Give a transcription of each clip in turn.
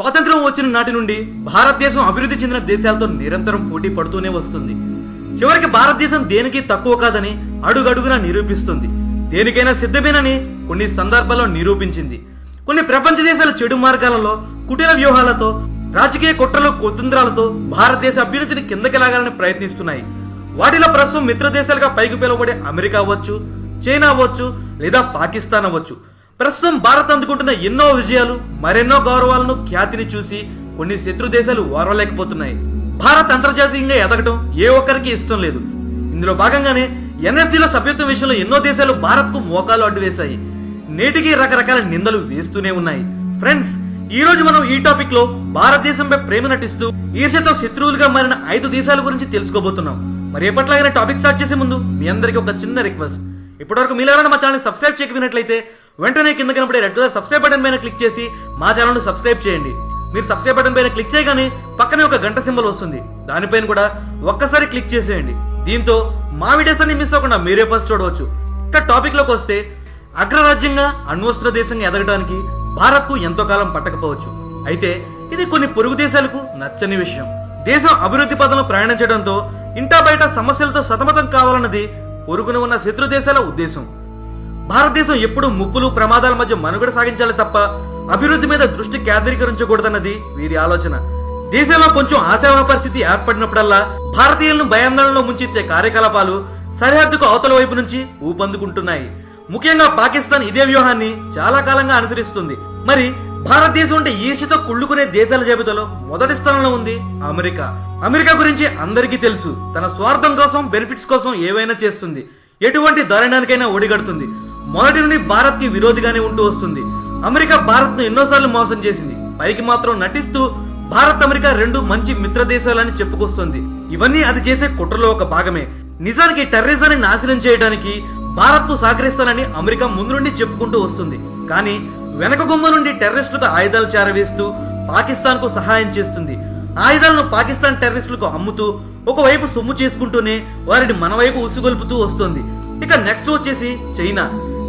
స్వాతంత్రం వచ్చిన నాటి నుండి భారతదేశం అభివృద్ధి చెందిన దేశాలతో నిరంతరం పోటీ పడుతూనే వస్తుంది. చివరికి భారతదేశం దేనికి తక్కువ కాదని అడుగడుగునా నిరూపిస్తుంది. దేనికైనా సిద్ధమేనని కొన్ని సందర్భాల్లో నిరూపించింది. కొన్ని ప్రపంచ దేశాల చెడు మార్గాలలో కుటీర వ్యూహాలతో రాజకీయ కుట్రలు కుతంత్రాలతో భారతదేశ అభ్యున్నతిని కిందకి లాగాలని ప్రయత్నిస్తున్నాయి. వాటిలో ప్రస్తుతం మిత్ర దేశాలుగా పైకి పిలువబడే అమెరికా అవ్వచ్చు చైనా అవ్వచ్చు లేదా పాకిస్తాన్ అవ్వచ్చు. ప్రస్తుతం భారత్ అందుకుంటున్న ఎన్నో విజయాలు మరెన్నో గౌరవాలను ఖ్యాతిని చూసి కొన్ని శత్రు దేశాలు ఓర్వలేకపోతున్నాయి. భారత్ అంతర్జాతీయంగా ఎదగటం ఏ ఒక్కరికి ఇష్టం లేదు. ఇందులో భాగంగానే ఎన్ఎస్సీలో సభ్యత్వం విషయంలో ఎన్నో దేశాలు భారత్కు మోకాలు అడ్డు వేశాయి నేటికి రకరకాల నిందలు వేస్తూనే ఉన్నాయి. ఫ్రెండ్స్ ఈ రోజు మనం ఈ టాపిక్లో భారతదేశంపై ప్రేమ నటిస్తూ ఈర్ష్యతో శత్రువులుగా మారిన ఐదు దేశాల గురించి తెలుసుకోబోతున్నాం. మరి ఎప్పట్లాగైనా టాపిక్ స్టార్ట్ చేసే ముందు మీ అందరికీ ఒక చిన్న రిక్వెస్ట్. ఇప్పటివరకు మీలాగా మా ఛానల్ సబ్స్క్రైబ్ చేయకపోయినట్లయితే వెంటనే కింద కనపడే రెడ్ కలర్ సబ్స్క్రైబ్ బటన్ పైన క్లిక్ చేసి మా ఛానల్ను సబ్స్క్రైబ్ చేయండి. మీరు సబ్స్క్రైబ్ బటన్ పైన క్లిక్ చేయగానే పక్కనే ఒక గంట సింబల్ వస్తుంది. దానిపైన కూడా ఒక్కసారి క్లిక్ చేసేయండి. దీంతో మా వీడియోస్ అన్ని మిస్ అవ్వకుండా మీరే ఫస్ట్ చూడవచ్చు. ఇక టాపిక్లోకి వస్తే అగ్రరాజ్యంగా అణ్వస్త్ర దేశంగా ఎదగడానికి భారత్కు ఎంతో కాలం పట్టకపోవచ్చు. అయితే ఇది కొన్ని పొరుగు దేశాలకు నచ్చని విషయం. దేశం అభివృద్ధి పదంలో ప్రయాణించడంతో ఇంటా బయట సమస్యలతో సతమతం కావాలన్నది పొరుగున ఉన్న శత్రు దేశాల ఉద్దేశం. భారతదేశం ఎప్పుడూ ముప్పులు ప్రమాదాల మధ్య మనుగడ సాగించాలి తప్ప అభివృద్ధి మీద దృష్టి కేంద్రీకరించకూడదన్నది వీరి ఆలోచన. దేశంలో కొంచెం ఆశావహ పరిస్థితి ఏర్పడినప్పుడల్లా భారతీయులను భయాందోళనలో ముంచెత్తే కార్యకలాపాలు సరిహద్దుకు అవతల వైపు నుంచి ఊపందుకుంటున్నాయి. ముఖ్యంగా పాకిస్తాన్ ఇదే వ్యూహాన్ని చాలా కాలంగా అనుసరిస్తుంది. మరి భారతదేశం అంటే ఈర్షతో కుళ్ళుకునే దేశాల జాబితాలో మొదటి స్థానంలో ఉంది అమెరికా. అమెరికా గురించి అందరికీ తెలుసు. తన స్వార్థం కోసం బెనిఫిట్స్ కోసం ఏవైనా చేస్తుంది. ఎటువంటి దారుణానికైనా ఒడిగడుతుంది. మొదటి నుండి భారత్కి విరోధిగానే ఉంటూ వస్తుంది. అమెరికా భారత్ను ఎన్నోసార్లు మోసం చేసింది. పైకి మాత్రం నటిస్తూ భారత్ అమెరికా రెండు మంచి మిత్ర దేశాలని చెప్పుకొస్తుంది. ఇవన్నీ అది చేసే కుట్రలో ఒక భాగమే. నిజానికి టెర్రరిజాన్ని నాశనం చేయడానికి భారత్కు సహకరిస్తానని అమెరికా ముందు నుండి చెప్పుకుంటూ వస్తుంది. కానీ వెనక గుమ్మ నుండి టెర్రరిస్టులకు ఆయుధాలు చేరవేస్తూ పాకిస్తాన్కు సహాయం చేస్తుంది. ఆయుధాలను పాకిస్తాన్ టెర్రరిస్టులకు అమ్ముతూ ఒకవైపు సొమ్ము చేసుకుంటూనే వారిని మన వైపు ఉసుగొల్పుతూ వస్తుంది. ఇక నెక్స్ట్ వచ్చేసి చైనా.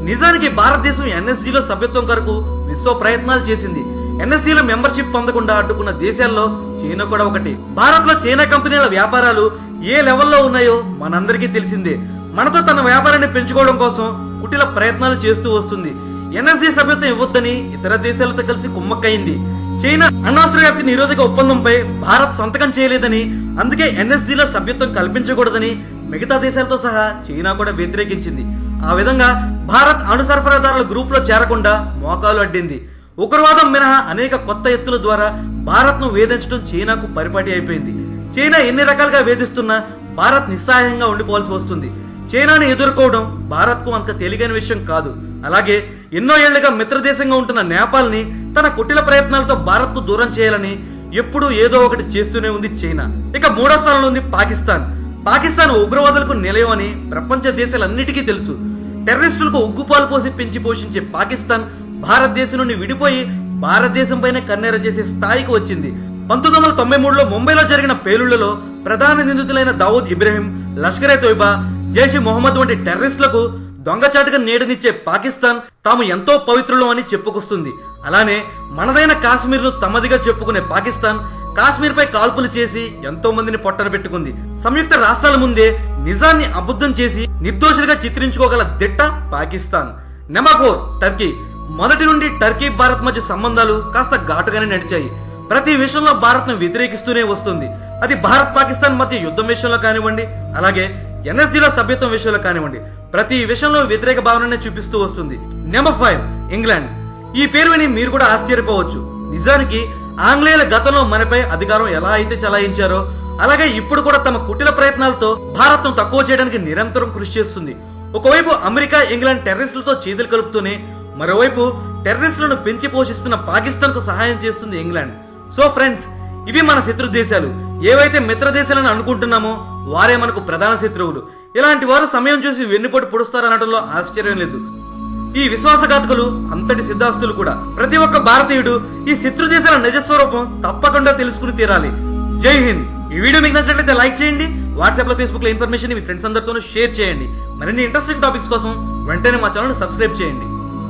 నిజానికి భారతదేశం ఎన్ఎస్జీలో సభ్యత్వం కొరకు విశ్వ ప్రయత్నాలు చేసింది. ఎన్ఎస్జిలో మెంబర్షిప్ పొందకుండా అడ్డుకున్న దేశాల్లో చైనా కూడా ఒకటి. భారత్లో చైనా కంపెనీల వ్యాపారాలు ఏ లెవెల్లో ఉన్నాయో మనందరికీ తెలిసిందే. మనతో తన వ్యాపారాన్ని పెంచుకోవడం కోసం కుటిల ప్రయత్నాలు చేస్తూ వస్తుంది. ఎన్ఎస్జీ సభ్యత్వం ఇవ్వొద్దని ఇతర దేశాలతో కలిసి కుమ్మక్కయింది చైనా అణ్వస్త్ర వ్యాప్తి నిరోధక ఒప్పందంపై భారత్ సంతకం చేయలేదని అందుకే ఎన్ఎస్జిలో సభ్యత్వం కల్పించకూడదని మిగతా దేశాలతో సహా చైనా కూడా వ్యతిరేకించింది. ఆ విధంగా భారత్ అణు సరఫరాదారుల గ్రూప్లో చేరకుండా మోకాలు అడ్డింది. ఉగ్రవాదం మినహా అనేక కొత్త ఎత్తుల ద్వారా భారత్ను వేధించడం చైనాకు పరిపాటి అయిపోయింది. చైనా ఎన్ని రకాలుగా వేధిస్తున్నా భారత్ నిస్సహాయంగా ఉండిపోవాల్సి వస్తుంది. చైనాని ఎదుర్కోవడం భారత్కు అంత తేలికైన విషయం కాదు. అలాగే ఎన్నో ఏళ్ళుగా మిత్రదేశంగా ఉంటున్న నేపాల్ని తన కుటిల ప్రయత్నాలతో భారత్కు దూరం చేయాలని ఎప్పుడూ ఏదో ఒకటి చేస్తూనే ఉంది చైనా. ఇక మూడో స్థానంలో ఉంది పాకిస్తాన్. పాకిస్తాన్ ఉగ్రవాదులకు నిలయం అని ప్రపంచ దేశాలన్నిటికీ తెలుసు. టెర్రరిస్టులకు ఉగ్గుపాలు పోసి పెంచి పోషించే పాకిస్తాన్ భారతదేశం నుండి విడిపోయి భారతదేశం పైన కన్నెర చేసే స్థాయికి వచ్చింది. పంతొమ్మిది వందల తొంభై మూడులో ముంబైలో జరిగిన పేలుళ్ళలో ప్రధాన నిందితులైన దావూద్ ఇబ్రహీం లష్కరే తోయిబా జైష్ మొహమ్మద్ వంటి టెర్రరిస్టులకు దొంగచాటుగా నీడనిచ్చే పాకిస్తాన్ తాము ఎంతో పవిత్రులం అని చెప్పుకొస్తుంది. అలానే మనదైన కాశ్మీర్ను తమదిగా చెప్పుకునే పాకిస్తాన్ కాశ్మీర్పై కాల్పులు చేసి ఎంతో మందిని పొట్టన పెట్టుకుంది. సంయుక్త రాష్ట్రాల ముందే నిజాన్ని అబద్ధం చేసి నిర్దోషులుగా చిత్రించుకోగల దిట్ట పాకిస్తాన్. Number four Turkey. మొదటి నుండి టర్కీ భారత్ మధ్య సంబంధాలు కాస్త ఘాటుగానే నడిచాయి. ప్రతి విషయంలో భారత్ను వ్యతిరేకిస్తూనే వస్తుంది. అది భారత్ పాకిస్తాన్ మధ్య యుద్ధం విషయంలో కానివ్వండి అలాగే ఎన్ఎస్డిలో సభ్యత్వం విషయంలో కానివ్వండి ప్రతి విషయంలో వ్యతిరేక భావననే చూపిస్తూ వస్తుంది. Number five England. ఈ పేరు విని మీరు కూడా ఆశ్చర్యపోవచ్చు. నిజానికి ఆంగ్లేయుల గతంలో మనపై అధికారం ఎలా అయితే చలాయించారో అలాగే ఇప్పుడు కూడా తమ కుటిల ప్రయత్నాలతో భారత్ను తక్కువ చేయడానికి నిరంతరం కృషి చేస్తుంది. ఒకవైపు అమెరికా ఇంగ్లాండ్ టెర్రరిస్టులతో చేతులు కలుపుతూనే మరోవైపు టెర్రరిస్టులను పెంచి పోషిస్తున్న పాకిస్తాన్కు సహాయం చేస్తుంది ఇంగ్లాండ్. సో ఫ్రెండ్స్ ఇవి మన శత్రు దేశాలు. ఏవైతే మిత్ర దేశాలను అనుకుంటున్నామో వారే మనకు ప్రధాన శత్రువులు. ఇలాంటి వారు సమయం చూసి వెన్నుపోటు పొడుస్తారనడంలో ఆశ్చర్యం లేదు. ఈ విశ్వాసఘాతకులు అంతటి సిద్ధాస్తులు కూడా. ప్రతి ఒక్క భారతీయుడు ఈ శత్రు దేశాల నిజస్వరూపం తప్పకుండా తెలుసుకుని తీరాలి. జై హింద్! ఈ వీడియో మీకు నచ్చినట్లయితే లైక్ చేయండి వాట్సాప్లో ఫేస్బుక్లో ఇన్ఫర్మేషన్ మీ ఫ్రెండ్స్ అందరితోనూ షేర్ చేయండి. మరిన్ని ఇంట్రెస్టింగ్ టాపిక్స్ కోసం వెంటనే మా ఛానల్ సబ్స్క్రైబ్ చేయండి.